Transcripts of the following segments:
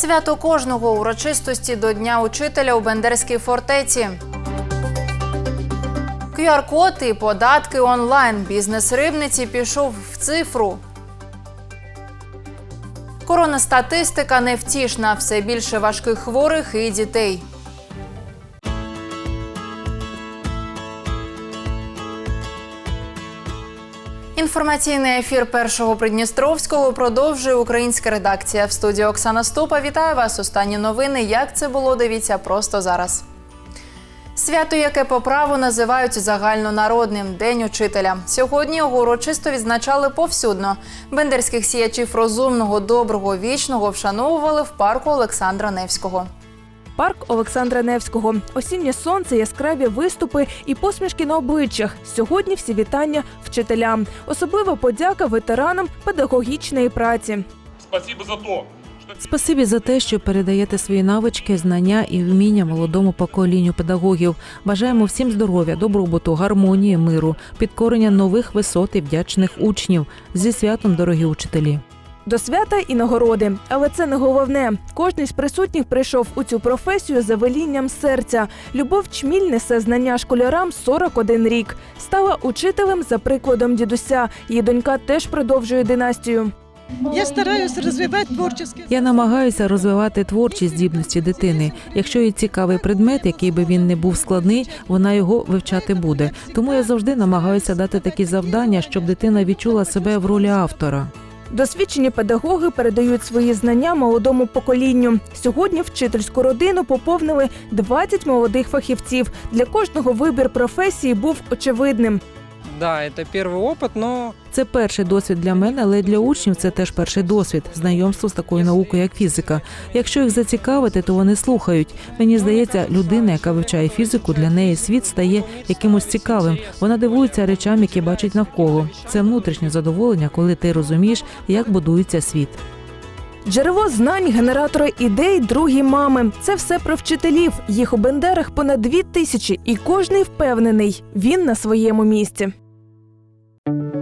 Свято кожного урочистості до Дня учителя у Бендерській фортеці. QR-код і податки онлайн. Бізнес рибниці пішов в цифру. Коронастатистика невтішна. Все більше важких хворих і дітей. Інформаційний ефір першого Придністровського продовжує українська редакція. В студії Оксана Ступа вітаю вас. Останні новини. Як це було? Дивіться просто зараз. Свято, яке по праву називають загальнонародним День учителя. Сьогодні його урочисто відзначали повсюдно. Бендерських сіячів розумного, доброго, вічного вшановували в парку Олександра Невського. Парк Олександра Невського. Осіннє сонце, яскраві виступи і посмішки на обличчях. Сьогодні всі вітання вчителям. Особлива подяка ветеранам педагогічної праці. Спасибо за то, что Спасибі за те, що передаєте свої навички, знання і вміння молодому поколінню педагогів. Бажаємо всім здоров'я, добробуту, гармонії, миру, підкорення нових висот і вдячних учнів. Зі святом, дорогі учителі. До свята і нагороди, але це не головне. Кожний з присутніх прийшов у цю професію за велінням серця. Любов Чміль несе знання школярам 41 рік. Стала учителем за прикладом дідуся. Її донька теж продовжує династію. Я стараюсь розвивати творчість. Я намагаюся розвивати творчі здібності дитини. Якщо є цікавий предмет, який би він не був складний, вона його вивчати буде. Тому я завжди намагаюся дати такі завдання, щоб дитина відчула себе в ролі автора. Досвідчені педагоги передають свої знання молодому поколінню. Сьогодні вчительську родину поповнили 20 молодих фахівців. Для кожного вибір професії був очевидним. Да, это первый опыт, но Це перший досвід для мене, але для учнів це теж перший досвід знайомство з такою наукою, як фізика. Якщо їх зацікавити, то вони слухають. Мені здається, людина, яка вивчає фізику, для неї світ стає якимось цікавим. Вона дивується речам, які бачить навколо. Це внутрішнє задоволення, коли ти розумієш, як будується світ. Джерело знань, генератори ідей, другі мами. Це все про вчителів. Їх у Бендерах понад дві тисячі, і кожний впевнений, він на своєму місці. Thank you.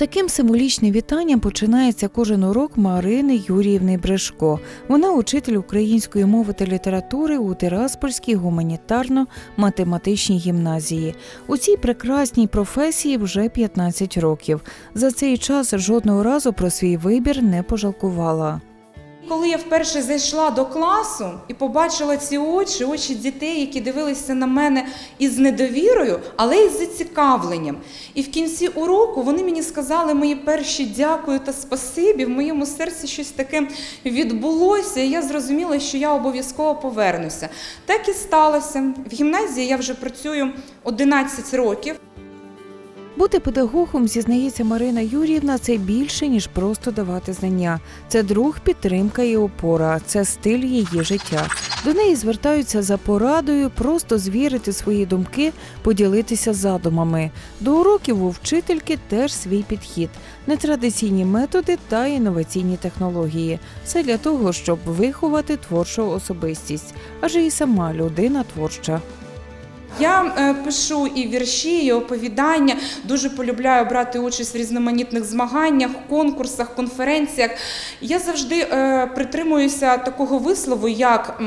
Таким символічним вітанням починається кожен урок Марини Юріївни Брешко. Вона учитель української мови та літератури у Тираспольській гуманітарно-математичній гімназії. У цій прекрасній професії вже 15 років. За цей час жодного разу про свій вибір не пожалкувала. Коли я вперше зайшла до класу і побачила ці очі, очі дітей, які дивилися на мене із недовірою, але й з зацікавленням. І в кінці уроку вони мені сказали мої перші дякую та спасибі. В моєму серці щось таке відбулося, і я зрозуміла, що я обов'язково повернуся. Так і сталося. В гімназії я вже працюю 11 років. Бути педагогом, зізнається Марина Юріївна, це більше ніж просто давати знання. Це друг, підтримка і опора, це стиль її життя. До неї звертаються за порадою, просто звірити свої думки, поділитися задумами. До уроків у вчительки теж свій підхід, нетрадиційні методи та інноваційні технології. Все для того, щоб виховати творчу особистість, адже і сама людина творча. Я е, пишу і вірші, і оповідання. Дуже полюбляю брати участь в різноманітних змаганнях, конкурсах, конференціях. Я завжди е, притримуюся такого вислову, як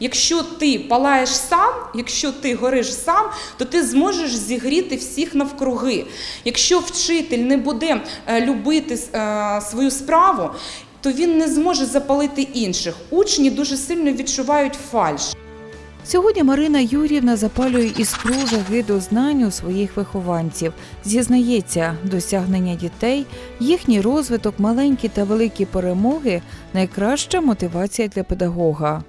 якщо ти палаєш сам, якщо ти гориш сам, то ти зможеш зігріти всіх навкруги. Якщо вчитель не буде е, любити свою справу, то він не зможе запалити інших. Учні дуже сильно відчувають фальш. Сьогодні Марина Юрівна запалює іскру жаги до знань у своїх вихованців. Зізнається, досягнення дітей, їхній розвиток, маленькі та великі перемоги найкраща мотивація для педагога.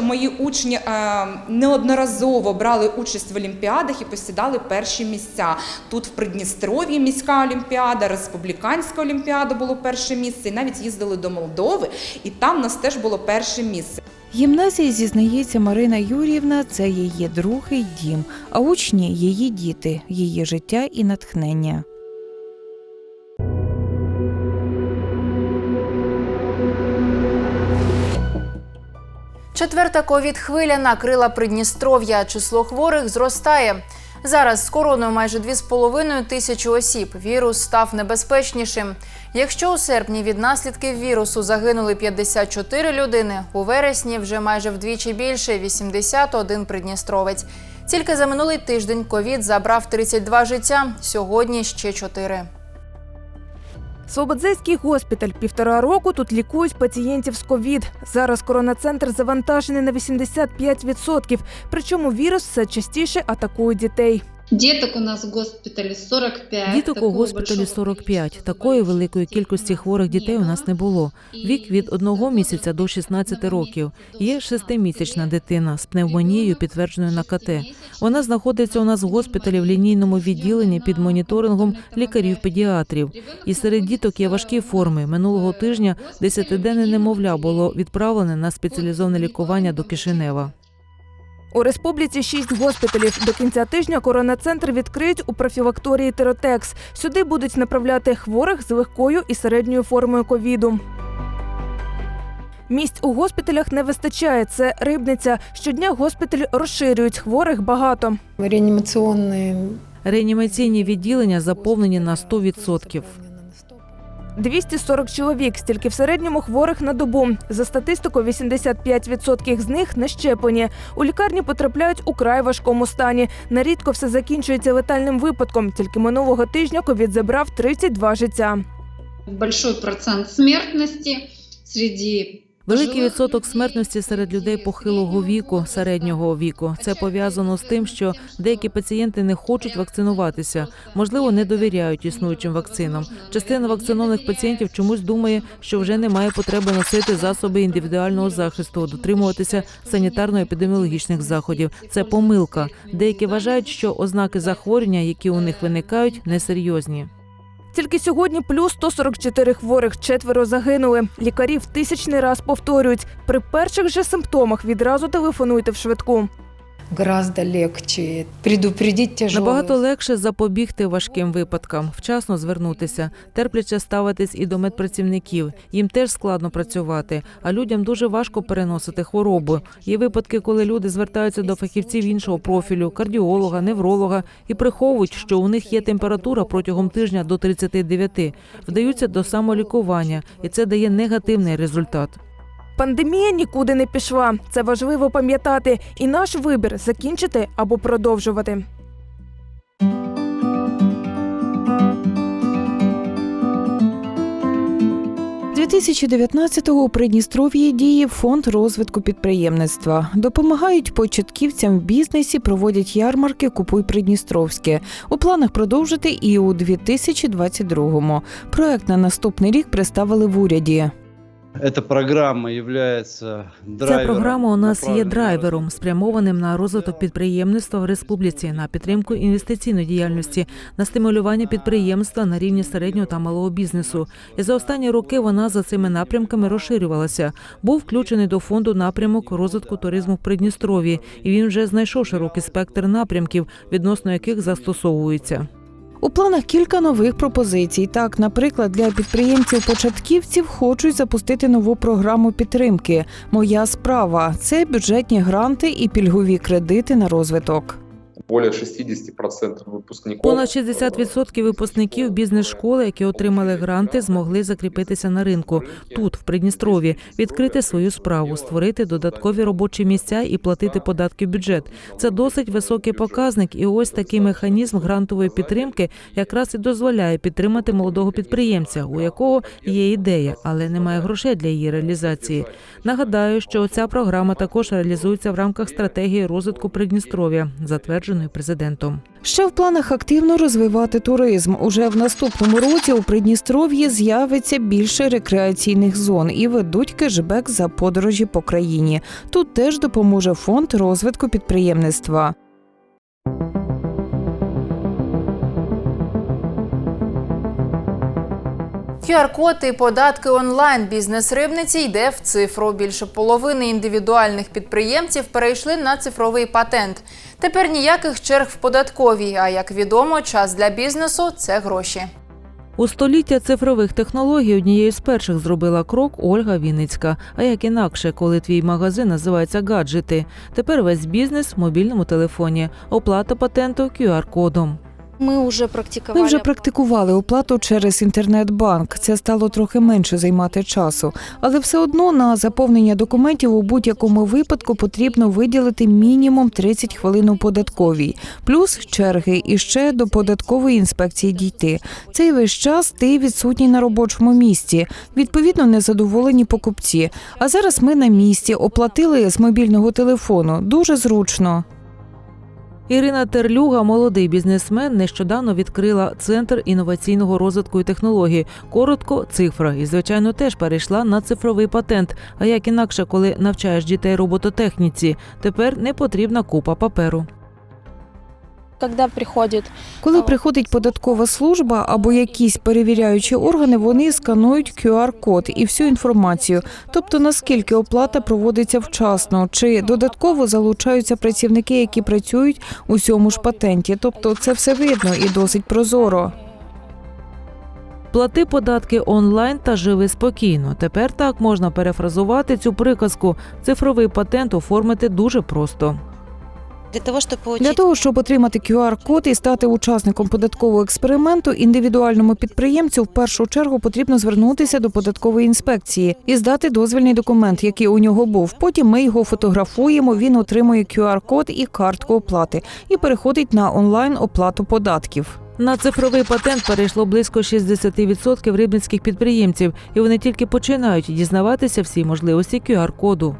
Мої учні е, неодноразово брали участь в олімпіадах і посідали перші місця. Тут в Придністров'ї міська олімпіада, республіканська олімпіада було перше місце. І навіть їздили до Молдови, і там у нас теж було перше місце. Гімназія, зізнається Марина Юріївна, це її другий дім, а учні її діти, її життя і натхнення. Четверта ковід-хвиля накрила Придністров'я. Число хворих зростає. Зараз з короною майже 2,5 тисячі осіб. Вірус став небезпечнішим. Якщо у серпні від наслідків вірусу загинули 54 людини, у вересні вже майже вдвічі більше 81 придністровець. Тільки за минулий тиждень ковід забрав 32 життя. Сьогодні ще 4. Свободзейський госпіталь півтора року тут лікують пацієнтів з ковід. Зараз коронацентр завантажений на 85%, причому вірус все частіше атакує дітей. Деток у нас в госпитале 45. Діток у госпіталі большого 45. Такої великої кількості хворих дітей у нас не було. Вік від одного місяця до 16 років. Є шестимісячна дитина з пневмонією, підтвердженою на КТ. Вона знаходиться у нас в госпіталі в лінійному відділенні під моніторингом лікарів-педіатрів. І серед діток є важкі форми. Минулого тижня десятиденне немовля було відправлене на спеціалізоване лікування до Кишинева. У республіці шість госпіталів. До кінця тижня коронацентр відкриють у профілакторії Теротекс. Сюди будуть направляти хворих з легкою і середньою формою ковіду. Місць у госпіталях не вистачає. Це рибниця. Щодня госпіталь розширюють. Хворих багато. Реанімаційні відділення заповнені на 100%. 240 чоловік, стільки в середньому хворих на добу. За статистикою, 85% з них не щеплені. У лікарні потрапляють у край важкому стані. Нарідко все закінчується летальним випадком. Тільки минулого тижня ковід забрав 32 життя. Большой процент смертності среди Великий відсоток смертності серед людей похилого віку, середнього віку. Це пов'язано з тим, що деякі пацієнти не хочуть вакцинуватися, можливо, не довіряють існуючим вакцинам. Частина вакцинованих пацієнтів чомусь думає, що вже немає потреби носити засоби індивідуального захисту, дотримуватися санітарно-епідеміологічних заходів. Це помилка. Деякі вважають, що ознаки захворювання, які у них виникають, несерйозні. Тільки сьогодні плюс 144 хворих, четверо загинули. Лікарі в тисячний раз повторюють. При перших же симптомах відразу телефонуйте в швидку. Гораздо легче предупредить тяжелые. Набагато легше запобігти важким випадкам, вчасно звернутися, терпляче ставитись і до медпрацівників. Їм теж складно працювати, а людям дуже важко переносити хворобу. Є випадки, коли люди звертаються до фахівців іншого профілю, кардіолога, невролога і приховують, що у них є температура протягом тижня до 39, вдаються до самолікування, і це дає негативний результат. Пандемія нікуди не пішла. Це важливо пам'ятати. І наш вибір закінчити або продовжувати. З 2019-го у Придністров'ї діє фонд розвитку підприємництва. Допомагають початківцям в бізнесі, проводять ярмарки Купуй Придністровське. У планах продовжити і у 2022-му. Проект на наступний рік представили в уряді. Эта программа является Ця програма у нас є драйвером, спрямованим на розвиток підприємництва в республіці, на підтримку інвестиційної діяльності, на стимулювання підприємства на рівні середнього та малого бізнесу. І за останні роки вона за цими напрямками розширювалася. Був включений до фонду напрямок розвитку туризму в Придністров'ї, і він вже знайшов широкий спектр напрямків, відносно яких застосовується. У планах кілька нових пропозицій. Так, наприклад, для підприємців-початківців хочуть запустити нову програму підтримки. Моя справа це бюджетні гранти і пільгові кредити на розвиток. Более 60% выпускников. Понад 60% випускників бізнес-школи, які отримали гранти, змогли закріпитися на ринку тут, в Придністрові, відкрити свою справу, створити додаткові робочі місця і платити податки в бюджет. Це досить високий показник, і ось такий механізм грантової підтримки якраз і дозволяє підтримати молодого підприємця, у якого є ідея, але немає грошей для її реалізації. Нагадаю, що ця програма також реалізується в рамках стратегії розвитку Придністров'я, затвердженої президентом. Ще в планах активно розвивати туризм. Уже в наступному році у Придністров'ї з'явиться більше рекреаційних зон і ведуть кешбек за подорожі по країні. Тут теж допоможе фонд розвитку підприємництва. QR-код і податки онлайн. Бізнес рибниці йде в цифру. Більше половини індивідуальних підприємців перейшли на цифровий патент. Тепер ніяких черг в податковій. А як відомо, час для бізнесу це гроші. У століття цифрових технологій однією з перших зробила крок Ольга Вінницька. А як інакше, коли твій магазин називається гаджети. Тепер весь бізнес в мобільному телефоні, оплата патенту QR-кодом. Ми вже практикували. Ми вже практикували оплату через інтернет-банк. Це стало трохи менше займати часу, але все одно на заповнення документів у будь-якому випадку потрібно виділити мінімум 30 хвилин у податковій, плюс черги і ще до податкової інспекції дійти. Цей весь час ти відсутній на робочому місці. Відповідно, незадоволені покупці. А зараз ми на місці оплатили з мобільного телефону. Дуже зручно. Ірина Терлюга, молодий бізнесмен, нещодавно відкрила центр інноваційного розвитку і технологій. Коротко, цифра, і звичайно теж перейшла на цифровий патент. А як інакше, коли навчаєш дітей робототехніці, тепер не потрібна купа паперу. Коли приходить Коли приходить податкова служба або якісь перевіряючі органи, вони сканують QR-код і всю інформацію, тобто наскільки оплата проводиться вчасно, чи додатково залучаються працівники, які працюють у цьому ж патенті. Тобто це все видно і досить прозоро. Плати податки онлайн та живи спокійно. Тепер так можна перефразувати цю приказку. Цифровий патент оформити дуже просто. Для того, щоб Для того, щоб отримати QR-код і стати учасником податкового експерименту, індивідуальному підприємцю в першу чергу потрібно звернутися до податкової інспекції і здати дозвільний документ, який у нього був. Потім ми його фотографуємо. Він отримує QR-код і картку оплати і переходить на онлайн оплату податків. На цифровий патент перейшло близько 60% рибницьких підприємців, і вони тільки починають дізнаватися всі можливості QR-коду.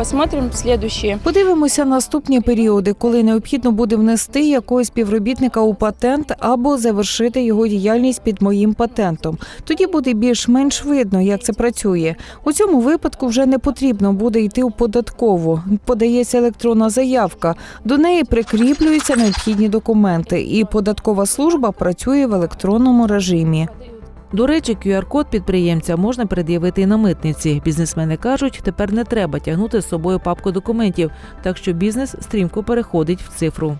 Посмотрим следующие. Подивимося наступні періоди, коли необхідно буде внести якогось співробітника у патент або завершити його діяльність під моїм патентом. Тоді буде більш-менш видно, як це працює. У цьому випадку вже не потрібно буде йти у податкову. Подається електронна заявка. До неї прикріплюються необхідні документи, і податкова служба працює в електронному режимі. До речі, QR-код підприємця можна пред'явити і на митниці. Бізнесмени кажуть, тепер не треба тягнути з собою папку документів, так що бізнес стрімко переходить в цифру.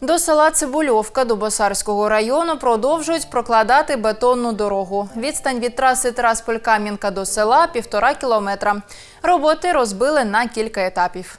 До села Цибульовка Дубосарського району продовжують прокладати бетонну дорогу. Відстань від траси Тирасполь-Кам'янка до села півтора кілометра. Роботи розбили на кілька етапів.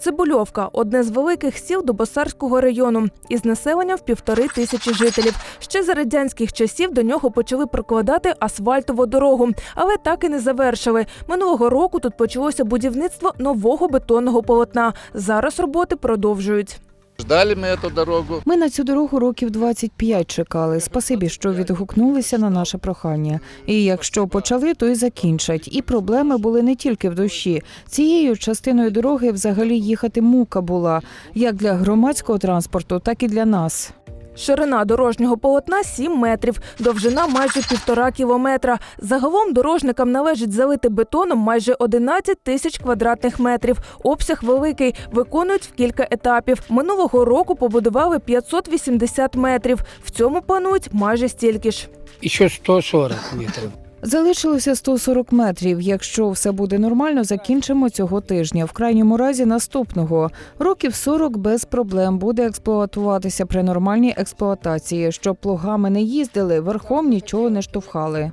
Цибульовка одне з великих сіл Дубосарського району із населенням в півтори тисячі жителів. Ще за радянських часів до нього почали прокладати асфальтову дорогу, але так і не завершили. Минулого року тут почалося будівництво нового бетонного полотна. Зараз роботи продовжують. Ждали ми цю дорогу. Ми на цю дорогу років 25 чекали. Спасибі, що відгукнулися на наше прохання. І якщо почали, то й закінчать. І проблеми були не тільки в душі. Цією частиною дороги взагалі їхати мука була як для громадського транспорту, так і для нас. Ширина дорожнього полотна 7 метрів, довжина майже півтора кілометра. Загалом дорожникам належить залити бетоном майже 11 тисяч квадратних метрів. Обсяг великий, виконують в кілька етапів. Минулого року побудували 580 метрів. В цьому планують майже стільки ж. І Ще 140 метрів. Залишилося 140 метрів. Якщо все буде нормально, закінчимо цього тижня. В крайньому разі наступного років 40 без проблем буде експлуатуватися при нормальній експлуатації, щоб плугами не їздили, верхом нічого не штовхали.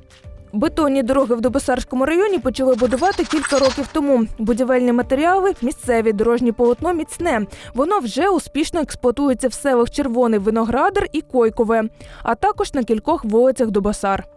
Бетонні дороги в Добосарському районі почали будувати кілька років тому. Будівельні матеріали місцеві, дорожнє полотно міцне. Воно вже успішно експлуатується в селах Червоний Виноградар і Койкове, а також на кількох вулицях Добосар.